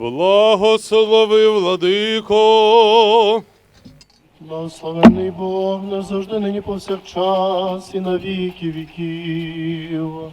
Благослови, владико. Благословений Бог назавжди нині повсякчас і на віки віків.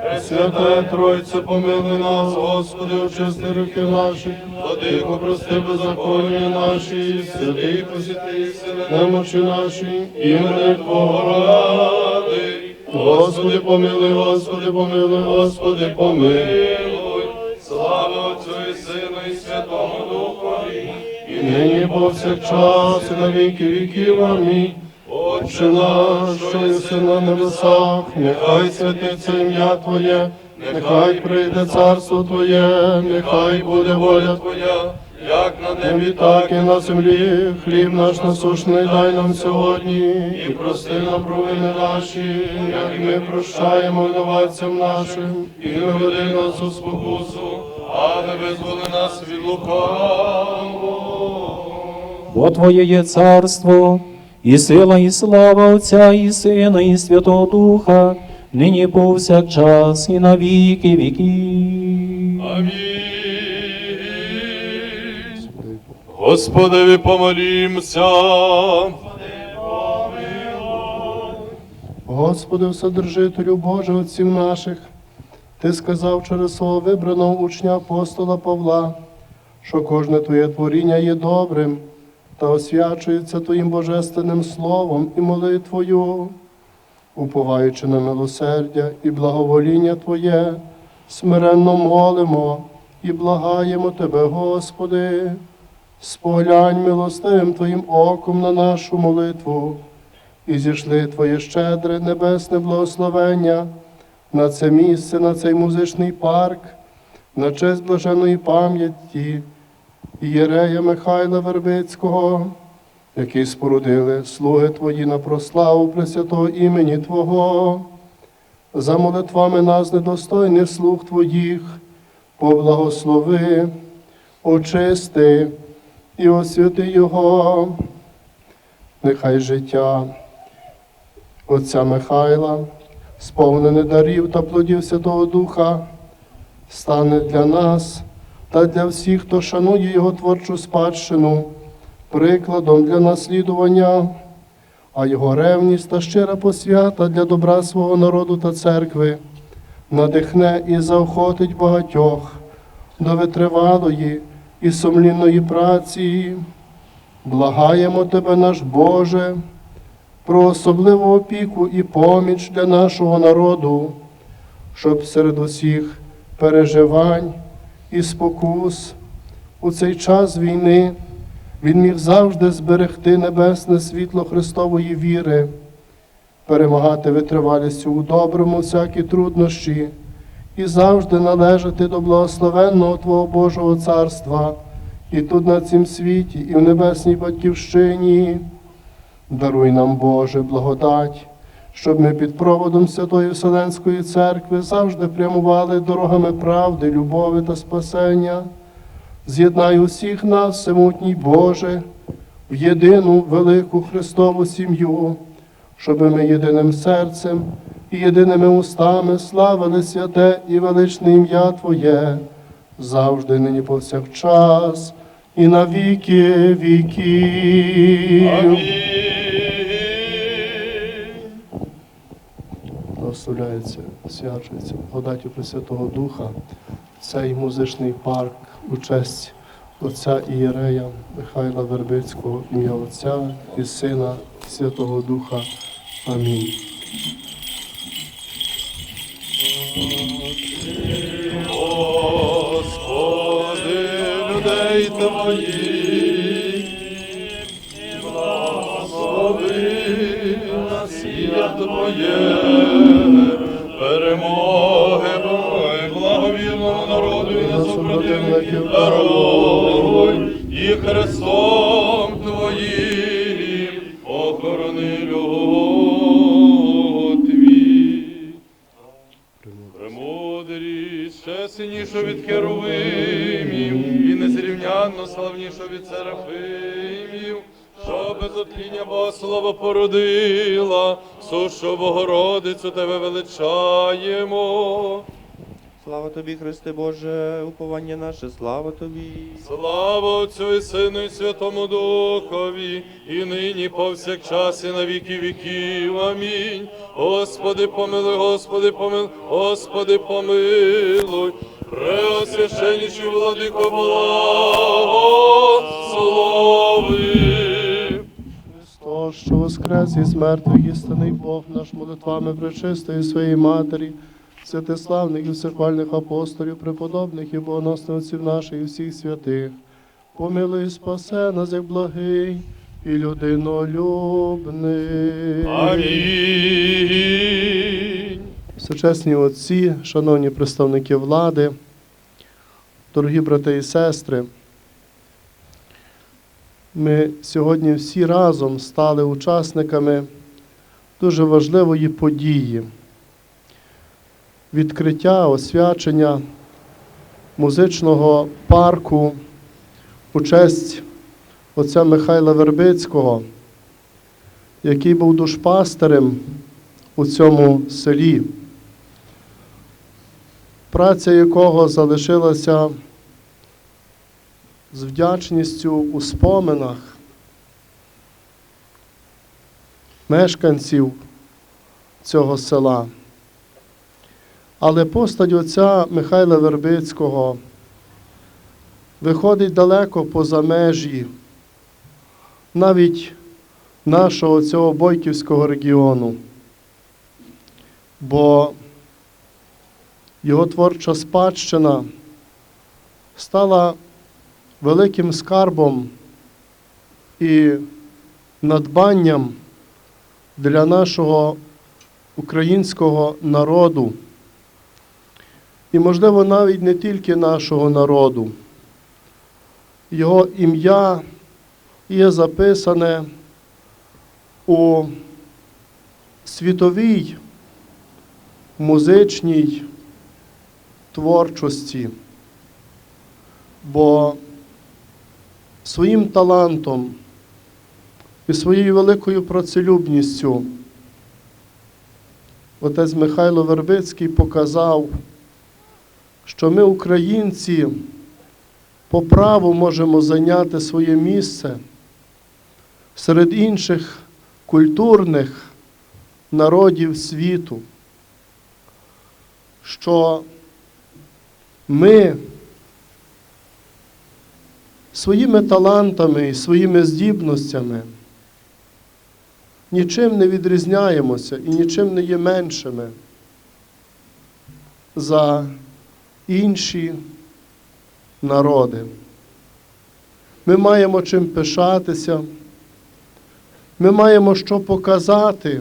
Святе Тройце, помилуй нас, Господи, очисти руки наші, владико, прости беззаконня наші, святий посіти, немочі наші, імени Твого ради. Господи, помилуй, Господи, помилуй, Господи, помилуй. Слава Отцю і Сину і Святому Духові, і нині повсякчас, і на віки віків. Амінь. Отче наш, що єси на небесах, нехай святиться ім'я Твоє, нехай прийде царство Твоє, нехай буде воля Твоя, як на небі, так і на землі. Хліб наш насушний дай нам сьогодні, і прости нам провини наші, як ми прощаємо винуватцям нашим, і не веди нас у спокусу, а не визволи нас від лукавого. Бо Твоє є царство, і сила, і слава Отця, і Сина, і Святого Духа, нині повсякчас, і на віки віків. Амінь. Господеві помолімся. Господи, Вседержителю Боже отців наших, Ти сказав через свого вибраного учня апостола Павла, що кожне Твоє творіння є добрим та освячується Твоїм божественним словом і молитвою, уповаючи на милосердя і благовоління Твоє, смиренно молимо і благаємо Тебе, Господи, споглянь милостивим Твоїм оком на нашу молитву і зійшли Твоє щедре небесне благословення на це місце, на цей музичний парк, на честь блаженої пам'яті Єрея Михайла Вербицького, який спорудили слуги Твої на прославу Пресвятого імені Твого, за молитвами нас, недостойних слуг Твоїх, поблагослови, очисти і освяти Його. Нехай життя отця Михайла, сповнене дарів та плодів Святого Духа, стане для нас та для всіх, хто шанує його творчу спадщину, прикладом для наслідування, а його ревність та щира посвята для добра свого народу та церкви надихне і заохотить багатьох до витривалої і сумлінної праці. Благаємо Тебе, наш Боже, про особливу опіку і поміч для нашого народу, щоб серед усіх переживань і спокус у цей час війни він міг завжди зберегти небесне світло Христової віри, перемагати витривалістю у доброму всякі труднощі і завжди належати до благословенного Твого Божого царства і тут на цім світі, і в небесній батьківщині. Даруй нам, Боже, благодать, щоб ми під проводом Святої Вселенської Церкви завжди прямували дорогами правди, любові та спасення. З'єднай усіх нас, всемутній Боже, в єдину велику Христову сім'ю, щоб ми єдиним серцем і єдиними устами славили святе і величне ім'я Твоє, завжди нині повсякчас і на віки віків. Амінь. Благословляється, свячується благодаттю Пресвятого Духа, цей музичний парк у честь Отця Ієрея Михайла Вербицького, ім'я Отця і Сина Святого Духа. Амінь. Господи, людей Твоїх, благослови насіння Твоє, перемоги, благовірного народу і насупротивників даруй, і Христом Твоїм охорони люд твій. Премудрість, ще синішу від херовимів, і незрівнянно славнішу від серафимів що без отління Бога слава породила, сушу Богородицю тебе величаємо. Слава тобі, Христе Боже, уповання наше, слава тобі. Слава Отцю і Сину, і Святому Духові, і нині повсякчас, і на віки віків. Амінь. Господи, помилуй, Господи, помилуй, Господи, помилуй. Преосвященніший владико благослови. Що воскрес із мертвих істинний Бог наш молитвами пречистої своєї Матері, святиславних і всехвальних апостолів, преподобних і богоносних отців наших і всіх святих, помилуй спасе нас, як благий і людинолюбний. Амінь. Всечесні отці, шановні представники влади, дорогі брати і сестри, ми сьогодні всі разом стали учасниками дуже важливої події. Відкриття, освячення музичного парку у честь отця Михайла Вербицького, який був душпастерем у цьому селі праця якого залишилася з вдячністю у споминах мешканців цього села. Але постать отця Михайла Вербицького виходить далеко поза межі навіть нашого цього Бойківського регіону. Бо його творча спадщина стала великим скарбом і надбанням для нашого українського народу. І, можливо, навіть не тільки нашого народу. Його ім'я є записане у світовій музичній творчості, бо своїм талантом і своєю великою працелюбністю. Отець Михайло Вербицький показав, що ми, українці, по праву можемо зайняти своє місце серед інших культурних народів світу, що ми своїми талантами і своїми здібностями. Нічим не відрізняємося і нічим не є меншими за інші народи. Ми маємо чим пишатися, ми маємо що показати,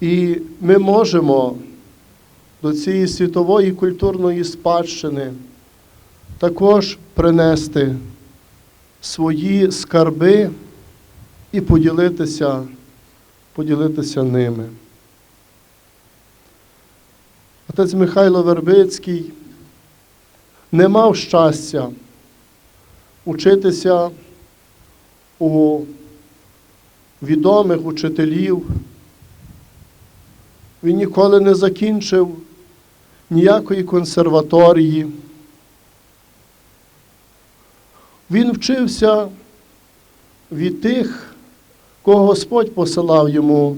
і ми можемо до цієї світової культурної спадщини також принести свої скарби і поділитися, поділитися ними. Отець Михайло Вербицький не мав щастя учитися у відомих учителів. Він ніколи не закінчив ніякої консерваторії. Він вчився від тих, кого Господь посилав йому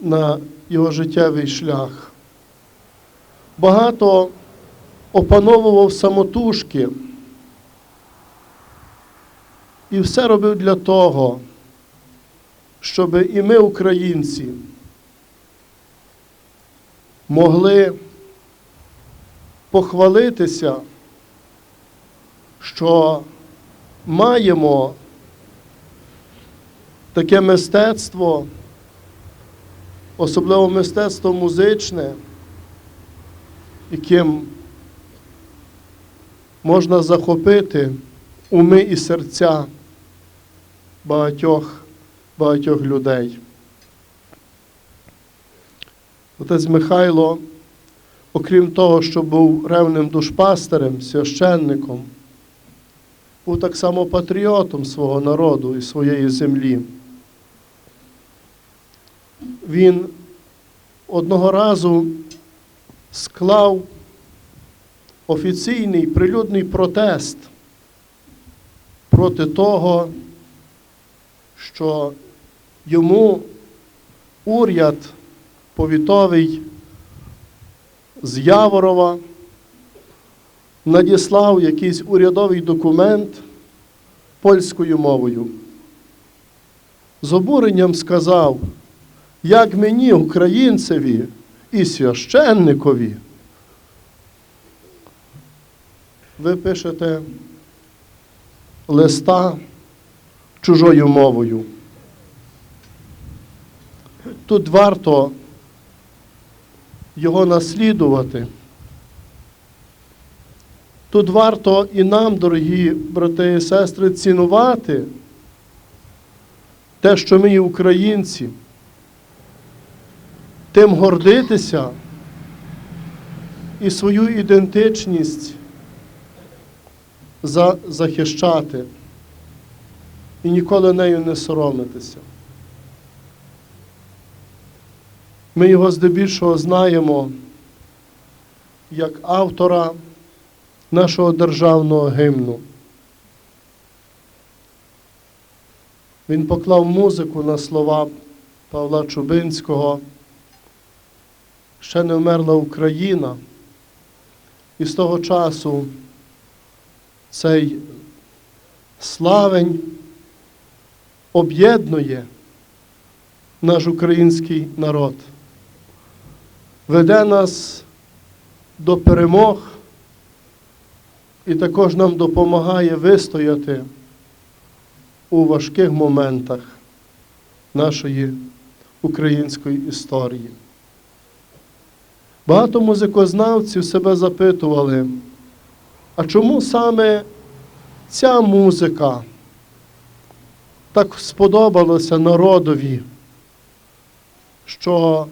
на його життєвий шлях. Багато опановував самотужки і все робив для того, щоб і ми, українці, могли похвалитися, що маємо таке мистецтво, особливо мистецтво музичне, яким можна захопити уми і серця багатьох, багатьох людей. Отець Михайло окрім того, що був ревним душпастерем, священником, був так само патріотом свого народу і своєї землі. Він одного разу склав офіційний прилюдний протест проти того, що йому уряд повітовий з Яворова надіслав якийсь урядовий документ польською мовою. З обуренням сказав, як мені, українцеві і священникові, ви пишете листа чужою мовою. Тут варто його наслідувати. Тут варто і нам, дорогі брати і сестри, цінувати те, що ми є українці, тим гордитися і свою ідентичність за, захищати і ніколи нею не соромитися. Ми його здебільшого знаємо як автора нашого державного гімну. Він поклав музику на слова Павла Чубинського. Ще не вмерла Україна. І з того часу цей славень об'єднує наш український народ, веде нас до перемог і також нам допомагає вистояти у важких моментах нашої української історії. Багато музикознавців себе запитували, а чому саме ця музика так сподобалася народові, що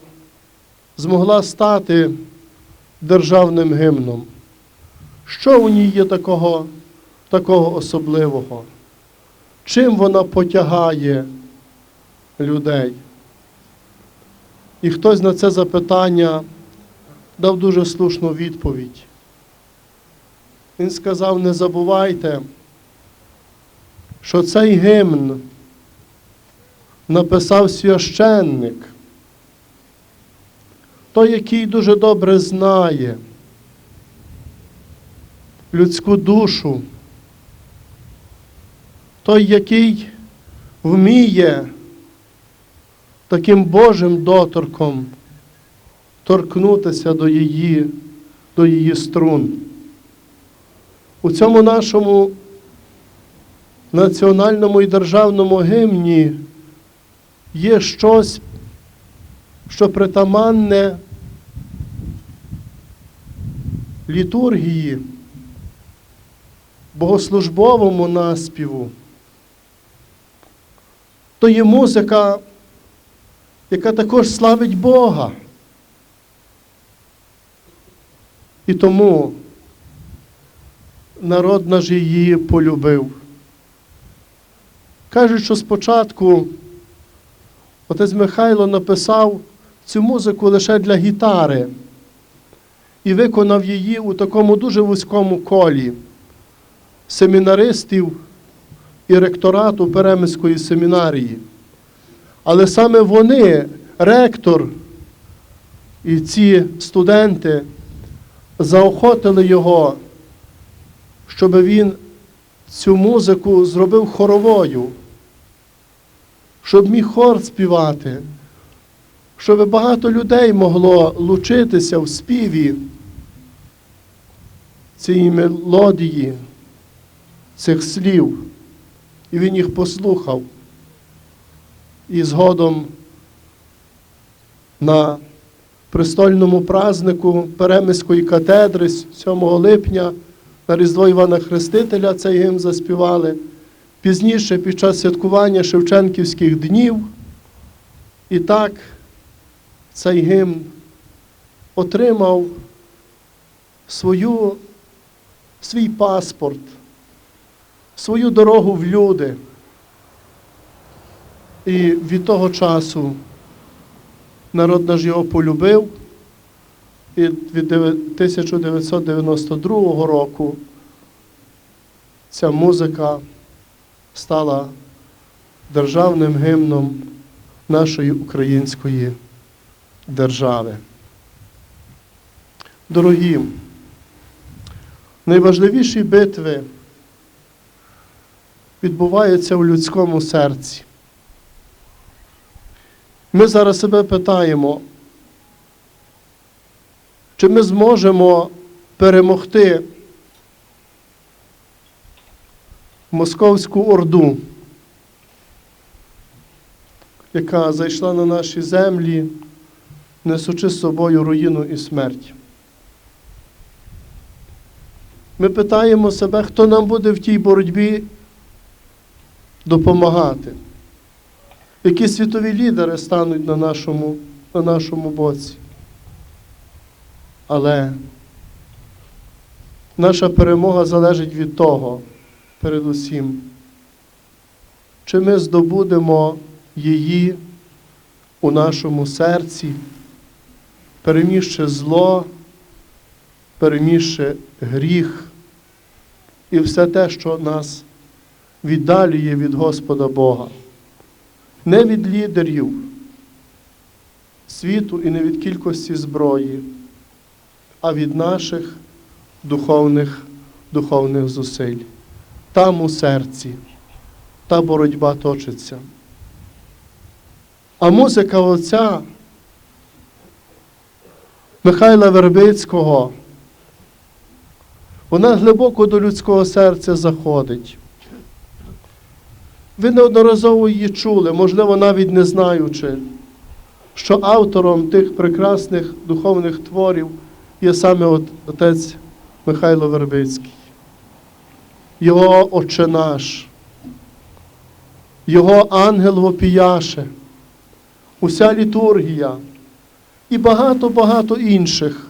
змогла стати державним гімном? Що у ній є такого, такого особливого? Чим вона потягає людей? І хтось на це запитання дав дуже слушну відповідь. Він сказав: не забувайте, що цей гімн написав священник, той, який дуже добре знає людську душу, той, який вміє таким Божим доторком торкнутися до її, до її струн. У цьому нашому національному і державному гімні є щось, що притаманне літургії, богослужбовому наспіву. То є музика, яка також славить Бога. І тому народ наш її полюбив. Кажуть, що спочатку отець Михайло написав цю музику лише для гітари і виконав її у такому дуже вузькому колі семінаристів і ректорату Перемиської семінарії. Але саме вони, ректор і ці студенти, заохотили його, щоб він цю музику зробив хоровою, щоб міг хор співати, щоб багато людей могло лучитися в співі цієї мелодії, цих слів. І він їх послухав. І згодом на престольному празнику Перемиської катедри 7 липня на Різдво Івана Хрестителя цей гімн заспівали. Пізніше під час святкування Шевченківських днів. І так цей гімн отримав свою, свій паспорт, свою дорогу в люди. І від того часу народ наш його полюбив. І від 1992 року ця музика стала державним гімном нашої української держави. Дорогі, найважливіші битви відбуваються у людському серці. Ми зараз себе питаємо, чи ми зможемо перемогти московську орду, яка зайшла на наші землі, несучи з собою руїну і смерть. Ми питаємо себе, хто нам буде в тій боротьбі допомагати. Які світові лідери стануть на нашому, на нашому боці. Але наша перемога залежить від того, передусім, чи ми здобудемо її у нашому серці, перемігши зло, перемігши гріх і все те, що нас віддалює від Господа Бога. Не від лідерів світу і не від кількості зброї, а від наших духовних, духовних зусиль. Там у серці та боротьба точиться. А музика отця Михайла Вербицького, вона глибоко до людського серця заходить. Ви неодноразово її чули, можливо, навіть не знаючи, що автором тих прекрасних духовних творів є саме от отець Михайло Вербицький. Його Отче наш, його ангел вопіяше, уся літургія і багато-багато інших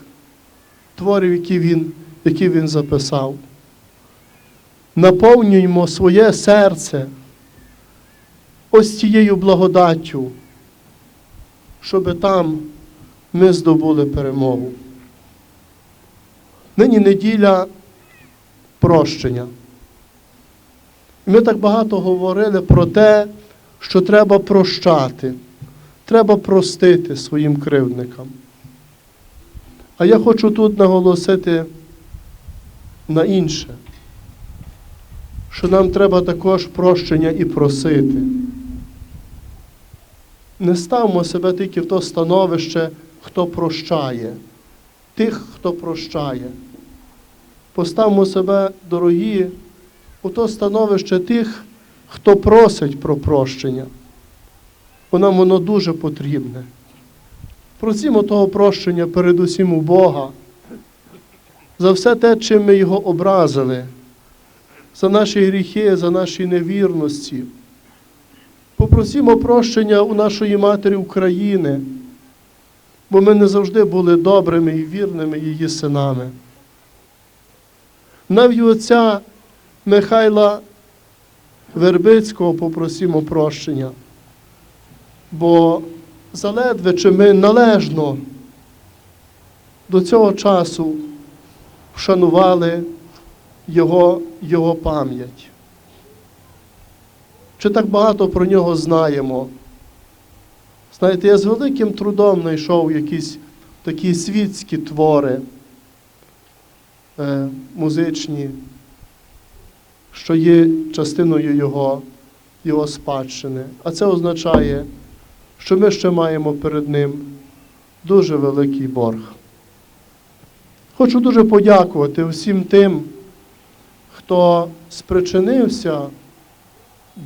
творів, які він, які він записав. Наповнюємо своє серце ось цією благодаттю, щоб там ми здобули перемогу. Нині неділя прощення. Ми так багато говорили про те, що треба прощати, треба простити своїм кривдникам. А я хочу тут наголосити на інше, що нам треба також прощення і просити. Не ставмо себе тільки в то становище, хто прощає, тих, хто прощає. Поставмо себе, дорогі, у то становище тих, хто просить про прощення. Бо нам воно дуже потрібне. Просімо того прощення передусім у Бога за все те, чим ми його образили, за наші гріхи, за наші невірності. Попросімо прощення у нашої Матері України, бо ми не завжди були добрими і вірними її синами. Навіть отця Михайла Вербицького попросімо прощення, бо заледве чи ми належно до цього часу вшанували його, його пам'ять. Чи так багато про нього знаємо? Знаєте, я з великим трудом знайшов якісь такі світські твори е, музичні, що є частиною його, його спадщини. А це означає, що ми ще маємо перед ним дуже великий борг. Хочу дуже подякувати всім тим, хто спричинився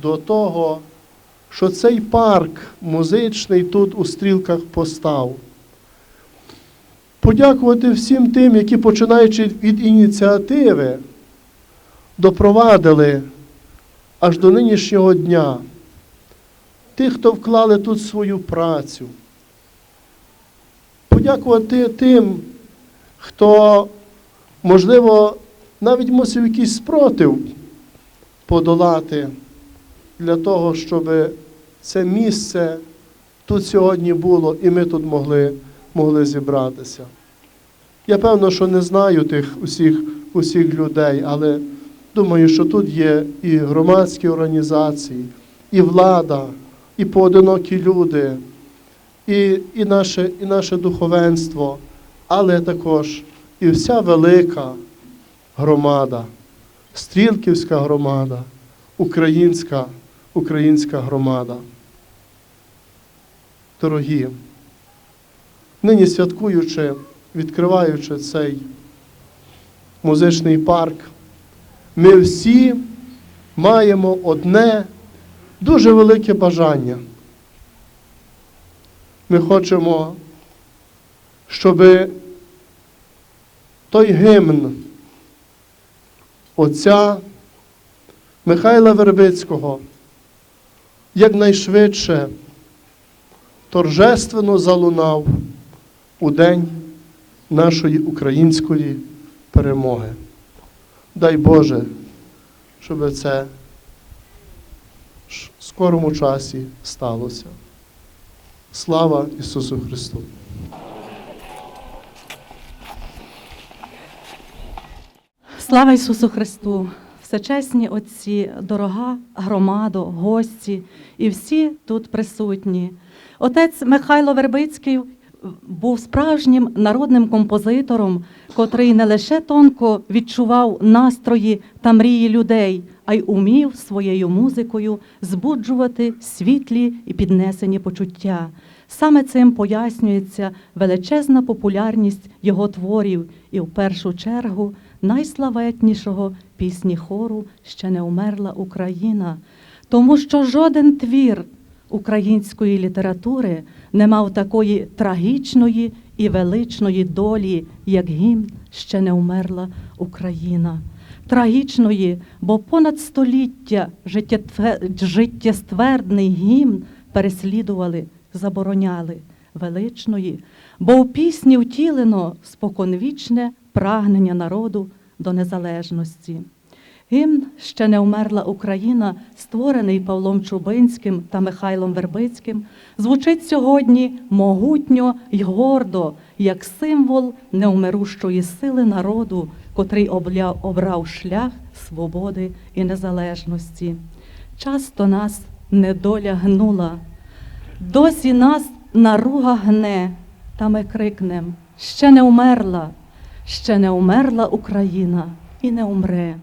до того, що цей парк музичний тут у стрілках постав. Подякувати всім тим, які, починаючи від ініціативи, допровадили аж до нинішнього дня. Тих, хто вклали тут свою працю. Подякувати тим, хто можливо, навіть мусив якийсь спротив подолати для того, щоб це місце тут сьогодні було, і ми тут могли, могли зібратися. Я певно, що не знаю тих усіх, усіх людей, але думаю, що тут є і громадські організації, і влада, і поодинокі люди, і, і, наше, і наше духовенство, але також і вся велика громада, стрілківська громада, українська, українська громада. Дорогі, нині святкуючи, відкриваючи цей музичний парк, ми всі маємо одне дуже велике бажання. Ми хочемо, щоб той гімн отця Михайла Вербицького якнайшвидше торжественно залунав у день нашої української перемоги. Дай Боже, щоб це в скорому часі сталося. Слава Ісусу Христу! Слава Ісусу Христу! Всечесні отці, дорога громадо, гості і всі тут присутні. Отець Михайло Вербицький був справжнім народним композитором, котрий не лише тонко відчував настрої та мрії людей, а й умів своєю музикою збуджувати світлі і піднесені почуття. Саме цим пояснюється величезна популярність його творів і в першу чергу найславетнішого пісні хору Ще не умерла Україна, тому що жоден твір української літератури не мав такої трагічної і величної долі, як гімн Ще не умерла Україна. Трагічної, бо понад століття життєствердний гімн переслідували, забороняли величної, бо у пісні втілено споконвічне прагнення народу до незалежності. Гімн ще не умерла Україна, створений Павлом Чубинським та Михайлом Вербицьким, звучить сьогодні могутньо й гордо, як символ неумирущої сили народу, котрий обрав шлях свободи і незалежності. Часто нас недоля гнула, досі нас наруга гне, та ми крикнем: ще не умерла, ще не умерла Україна і не умре.